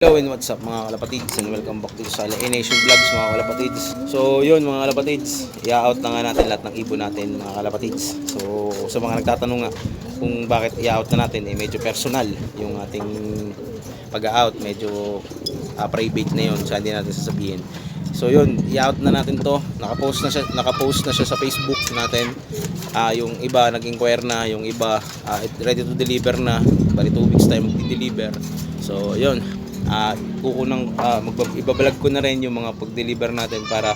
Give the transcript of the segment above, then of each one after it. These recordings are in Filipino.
Hello and what's up mga kalapatids? And welcome back to sa Nation Vlogs mga kalapatids. So yun mga kalapatids, i-out na nga natin lahat ng ibon natin mga kalapatids. So sa mga nagtatanong nga kung bakit i-out na natin eh medyo personal yung ating pag-out Medyo ah, private na yun so hindi natin sasabihin. So yun, i-out na natin to. Nakapost na siya, nakapost na siya sa Facebook natin. Ah, Yung iba nag-inquire na, yung iba ah, ready to deliver na. Bali 2 weeks time mag-deliver So yun, ah kukunang ah, magba- ibabalag ko na rin yung mga pag-deliver natin para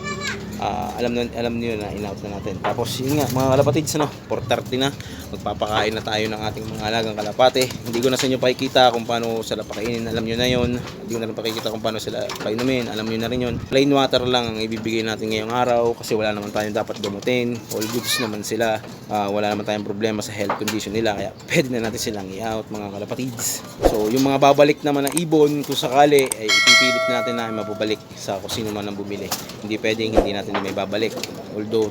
ah, alam na alam niyo na in-out na natin. Tapos yun nga mga kalapatids ano, 4:30 na. Magpapakain na tayo ng ating mga alagang kalapate. Hindi ko na sa inyo pakikita kung paano sila pakainin, alam niyo na yon. Hindi ko na rin pakikita kung paano sila painumin, alam niyo na rin yon. Plain water lang ang ibibigay natin ngayong araw kasi wala naman tayong dapat gamutin. All goods naman sila. Ah, wala naman tayong problema sa health condition nila kaya pwede na natin silang i-out mga kalapatids. So yung mga babalik naman na ibon kung sakali ay ipipilit natin na mababalik sa kung sino man ang bumili. Hindi pwedeng hindi natin may babalik. Although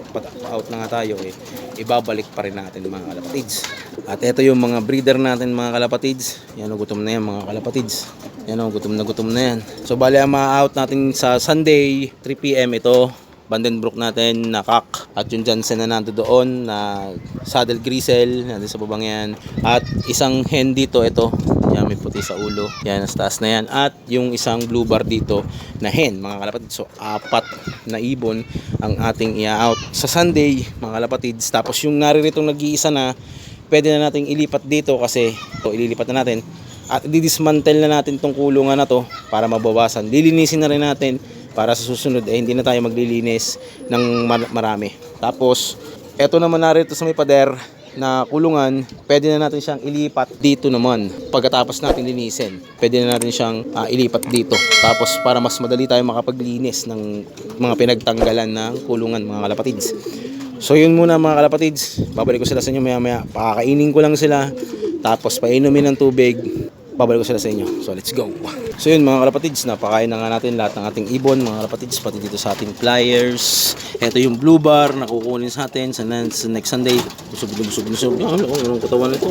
out na nga tayo eh, ibabalik pa rin natin mga kalapatids. At ito yung mga breeder natin mga kalapatids. Yan o gutom na yan mga kalapatids. Yan o gutom na gutom na yan. So bali ang ma-out natin sa Sunday 3pm ito Vandenbroek natin na kak at yung Johnson na nando doon na saddle grisel nandun sa babang yan at isang hen dito ito yan may puti sa ulo. Yan sa taas na yan. At yung isang blue bar dito na hen mga kalapatid. So apat na ibon ang ating i-out. Sa Sunday mga kalapatids tapos yung nariritong nag-iisa na pwede na nating ilipat dito kasi ito ililipat na natin. At didismantle na natin tong kulungan na to para mabawasan. Lilinisin na rin natin para sa susunod eh hindi na tayo maglilinis ng mar- marami. Tapos eto naman narito sa may pader na kulungan, pwede na natin siyang ilipat dito naman. Pagkatapos natin linisin, pwede na natin siyang ah, ilipat dito. Tapos para mas madali tayo makapaglinis ng mga pinagtanggalan ng kulungan mga kalapatids. So yun muna mga kalapatids, babalik ko sila sa inyo maya maya. Pakakainin ko lang sila, tapos painumin ng tubig, babalik ko sila sa inyo. So let's go. So yun mga kalapatids, napakain na nga natin lahat ng ating ibon mga kalapatids, pati dito sa ating pliers. Ito yung blue bar na kukunin sa atin sa, next Sunday. Busog na busog na busog. Yan, ano, yung katawan nito.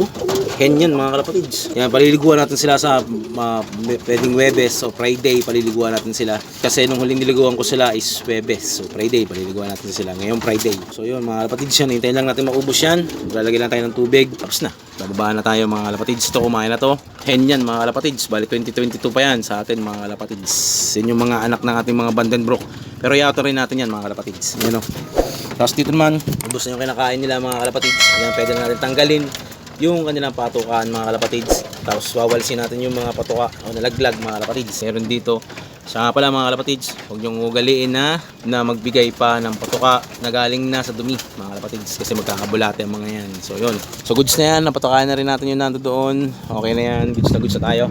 Hen yan mga kalapatids. Yan, paliliguan natin sila sa uh, pwedeng Webes o Friday, paliliguan natin sila. Kasi nung huling niliguan ko sila is Webes. So Friday, paliliguan natin sila. Ngayon Friday. So yun mga kalapatids yan, hintayin lang natin maubos yan. Lalagay lang tayo ng tubig. Tapos na. Bababa na tayo mga kalapatids. Ito kumain na to. Hen yan mga kalapatids. Bali 2022 pa yan sa atin mga kalapatids. Yan yung mga anak ng ating mga Vandenbroek. Pero i rin natin yan mga kalapatids. Yan o. Tapos dito naman, ubos na yung kinakain nila mga kalapatids. Yan pwede na natin tanggalin yung kanilang patukaan mga kalapatids. Tapos wawalsin natin yung mga patuka o nalaglag mga kalapatids. Meron dito. Siya nga pala mga kalapatids, huwag niyong ugaliin na na magbigay pa ng patuka na galing na sa dumi mga kalapatids kasi magkakabulate ang mga yan. So yun. So goods na yan, napatukaan na rin natin yung nando doon. Okay na yan, goods na goods na tayo.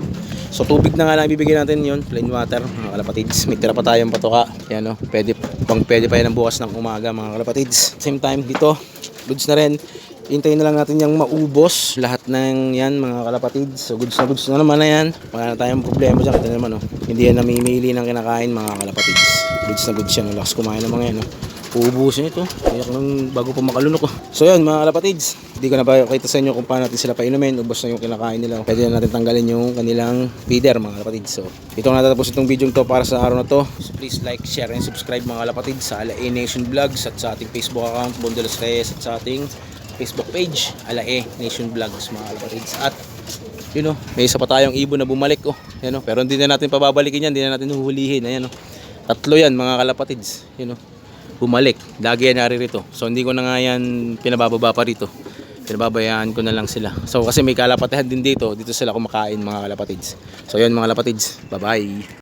So tubig na nga lang ibibigay natin yun, plain water mga kalapatids. May tira pa tayong patuka. Yan o, pwede, pang pwede pa yan ang bukas ng umaga mga kalapatids. Same time dito, goods na rin. Hintayin na lang natin yung maubos lahat ng yan mga kalapatids. So goods na goods na naman na yan. Wala na tayong problema dyan. Kita naman oh. Hindi yan namimili ng kinakain mga kalapatids. Goods na goods yan. Lakas kumain mga yan oh. Uubusin ito. Iyak nang bago pa makalunok oh. So yan mga kalapatids. Hindi ko na pa kita sa inyo kung paano natin sila painumin. Ubos na yung kinakain nila. Pwede na natin tanggalin yung kanilang feeder mga kalapatids. So ito na natatapos itong video to para sa araw na to. So please like, share, and subscribe mga kalapatids sa Ala Nation Vlogs at sa ating Facebook account Bondolos Reyes at sa ating Facebook page, Alae Nation Vlogs mga kalapatids. At you know, may isa pa tayong ibon na bumalik oh. Yan oh. Pero hindi na natin pababalikin yan, hindi na natin huhulihin. Ayan oh. Tatlo yan mga kalapatids. You know, bumalik. Lagi yan naririto. So hindi ko na nga yan pinabababa pa rito. Pinababayaan ko na lang sila. So kasi may kalapatihan din dito. Dito sila kumakain mga kalapatids. So yun mga kalapatids. Bye bye.